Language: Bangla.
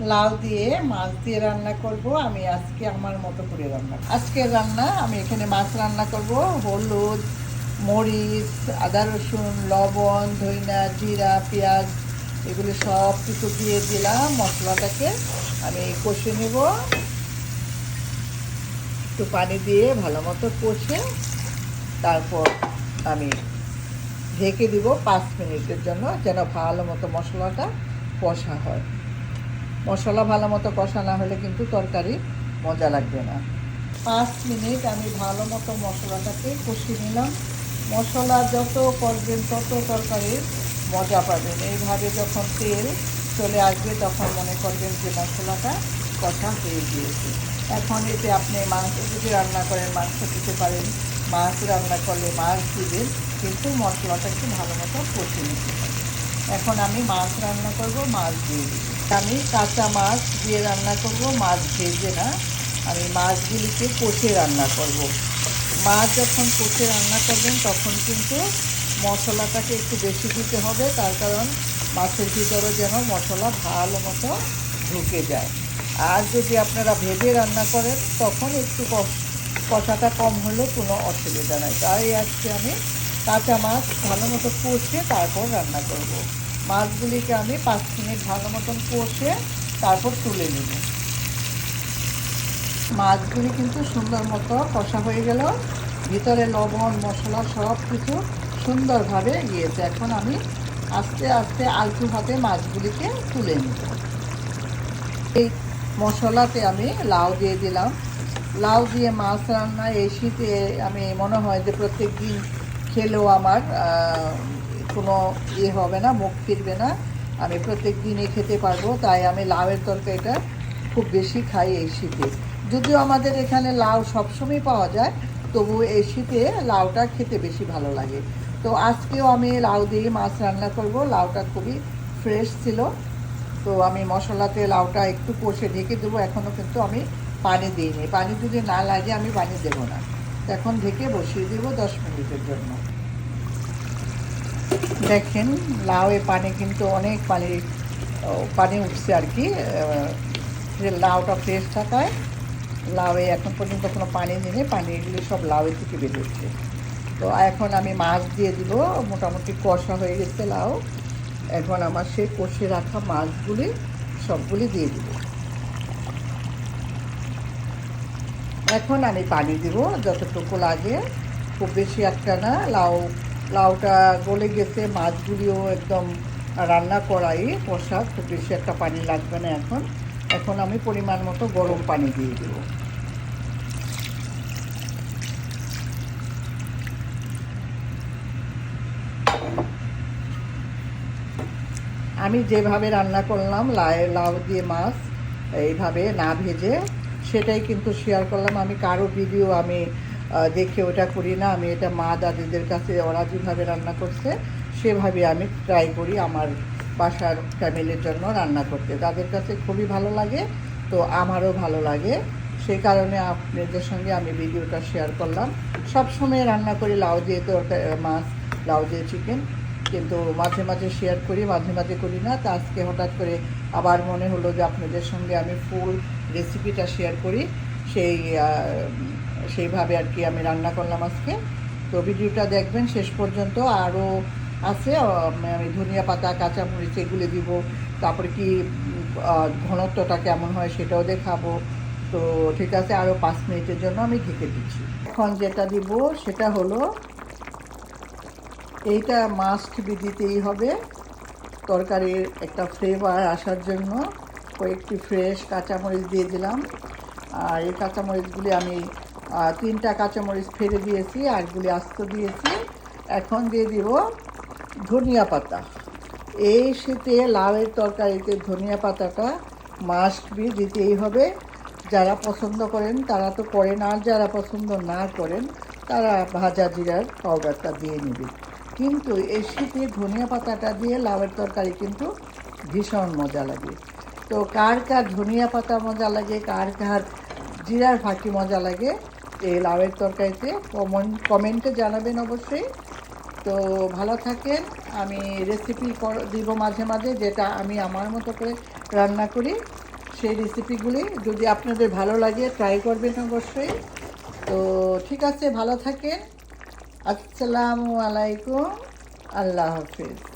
লাউ দিয়ে, মাছ দিয়ে রান্না করব। আমি আজকে আমার মতো করে রান্না আজকে রান্না, আমি এখানে মাছ রান্না করব। হলুদ, মরিচ, আদা রসুন, লবণ ধইনা জিরা, পেঁয়াজ, এগুলো সব কিছু দিয়ে দিলাম মশলাটাকে। আমি কষে নেব। একটু পানি দিয়ে ভালো মতো কষে তারপর আমি ঢেকে দিব পাঁচ মিনিটের জন্য, যেন ভালো মতো মশলাটা কষা হয়। মশলা ভালো মতো কষা না হলে কিন্তু তরকারি মজা লাগবে না। পাঁচ মিনিট আমি ভালো মতো মশলাটাকে কষিয়ে নিলাম। মশলা যত করবেন তত তরকারির মজা পাবেন। এইভাবে যখন তেল চলে আসবে তখন মনে করবেন যে মশলাটা কষা হয়ে গিয়েছে। এখন এতে আপনি মাংস যদি রান্না করেন, মাংস দিতে পারেন, মাছ রান্না করলে মাছ দিবেন, কিন্তু মশলাটা একটু ভালো মতো কষে নিতে এখন আমি মাছ রান্না করব, মাছ দিয়ে আমি কাঁচা মাছ দিয়ে রান্না করব, মাছ ভেজে না। আমি মাছগুলিকে কষে রান্না করব। মাছ যখন কষে রান্না করবেন, তখন কিন্তু মশলাটাকে একটু বেশি দিতে হবে, তার কারণ মাছের ভিতরে যেন মশলা ভালো মতো ঢুকে যায়। আর যদি আপনারা ভেজে রান্না করেন, তখন একটু কষ- কষাটা কম হলেও কোনো অসুবিধা নাই। তাই আজকে আমি কাঁচা মাছ ভালো মতো কষে তারপর রান্না করব। মাছগুলিকে আমি পাঁচ মিনিট ভালো মতন কষে তারপর তুলে নেব। মাছগুলি কিন্তু সুন্দর মতো কষা হয়ে গেল। ভিতরে লবণ, মশলা সব কিছু সুন্দরভাবে গিয়েছে। এখন আমি আস্তে আস্তে আলতু হাতে মাছগুলিকে তুলে নেব। এই মশলাতে আমি লাউ দিয়ে দিলাম। লাউ দিয়ে মাছ রান্না এই শীতে আমি মনে হয় যে প্রত্যেক দিন খেলেও আমার কোনো ইয়ে হবে না, মুখ ফিরবে না। আমি প্রত্যেক দিনই খেতে পারব, তাই আমি লাউয়ের তরকারিটা খুব বেশি খাই এই শীতে। যদিও আমাদের এখানে লাউ সবসময় পাওয়া যায়, তবু এই শীতে লাউটা খেতে বেশি ভালো লাগে। তো আজকেও আমি লাউ দিয়ে মাছ রান্না করব, লাউটা খুবই ফ্রেশ ছিল। তো আমি মশলাতে লাউটা একটু কষে ঢেকে দেবো, এখনও কিন্তু আমি পানি দিইনি। পানি যদি না লাগে আমি পানি দেবো না। এখন ঢেকে বসিয়ে দেবো দশ মিনিটের জন্য। দেখেন লাউয়ে পানি কিন্তু অনেক পানি পানি উঠছে আর কি লাউটা ফ্রেশ থাকায় লাউয়ে এখন পর্যন্ত কোনো পানি নেই পানিগুলি সব লাউয়ের থেকে বেরোচ্ছে তো এখন আমি মাছ দিয়ে দিব, মোটামুটি কষা হয়ে গেছে লাউ। এখন আমার সেই কষে রাখা মাছগুলি সবগুলি দিয়ে দিব। এখন আমি পানি দিব, যতটুকু লাগে। খুব বেশি একটা না, লাউ লাউটা গলে গেছে, মাছগুলিও একদম রান্না করাই কষা খুব বেশি একটা পানি লাগবে না এখন। এখন আমি পরিমাণ মতো গরম পানি দিয়ে দেব। আমি যেভাবে রান্না করলাম লাউ দিয়ে মাছ, এইভাবে না ভেজে, সেটাই কিন্তু শেয়ার করলাম। আমি কারও ভিডিও আমি দেখে ওটা করি না, আমি এটা মা দাদিদের কাছে ওরা যেভাবে রান্না করছে, সেভাবে আমি ট্রাই করি আমার বাসার ফ্যামিলির জন্য রান্না করতে। তাদের কাছে খুবই ভালো লাগে, তো আমারও ভালো লাগে। সেই কারণে আপনাদের সঙ্গে আমি ভিডিওটা শেয়ার করলাম। সবসময় রান্না করি, লাউ দিয়ে তরকারি মাছ, লাউ দিয়ে চিকেন কিন্তু মাঝে মাঝে শেয়ার করি, মাঝে মাঝে করি না। তা আজকে হঠাৎ করে আবার মনে হলো যে আপনাদের সঙ্গে আমি ফুল রেসিপিটা শেয়ার করি। সেই সেইভাবে আর কি আমি রান্না করলাম আজকে। তো ভিডিওটা দেখবেন, শেষ পর্যন্ত। আরও আছে আমি ধনিয়া পাতা, কাঁচামরিচ এগুলো দিব। তারপরে কি ঘনত্বটা কেমন হয় সেটাও দেখাবো। তো ঠিক আছে, আরও পাঁচ মিনিটের জন্য আমি ঢেকে দিচ্ছি। এখন যেটা দিব, সেটা হলো, এইটা মাস্ট বি দিতেই হবে। তরকারির একটা ফ্লেভার আসার জন্য কয়েকটি ফ্রেশ কাঁচামরিচ দিয়ে দিলাম। আর এই কাঁচামরিচগুলি আমি তিনটা কাঁচামরিচ ফেলে দিয়েছি আরগুলি আস্ত দিয়েছি। এখন দিয়ে দিব ধনিয়া পাতা। এই শীতে লাউয়ের তরকারিতে ধনিয়া পাতাটা মাস্ট বি দিতেই হবে। যারা পছন্দ করেন, তারা তো করেন, আর যারা পছন্দ না করেন, তারা ভাজা জিরার পাউডারটা দিয়ে নেবে। কিন্তু এই শীতে ধনিয়া পাতাটা দিয়ে লাউয়ের তরকারি কিন্তু ভীষণ মজা লাগে। তো কার কার ধনিয়া পাতা মজা লাগে, কার কার জিরার ফাঁকি মজা লাগে এই লাউয়ের তরকারিতে। কমেন্ট কমেন্টে জানাবেন অবশ্যই। তো ভালো থাকেন। আমি রেসিপি দিব মাঝে মাঝে, যেটা আমি আমার মতো করে রান্না করি। সেই রেসিপিগুলি যদি আপনাদের ভালো লাগে ট্রাই করবেন অবশ্যই। তো ঠিক আছে, ভালো থাকেন। আসসালামু আলাইকুম। আল্লাহ হাফিজ।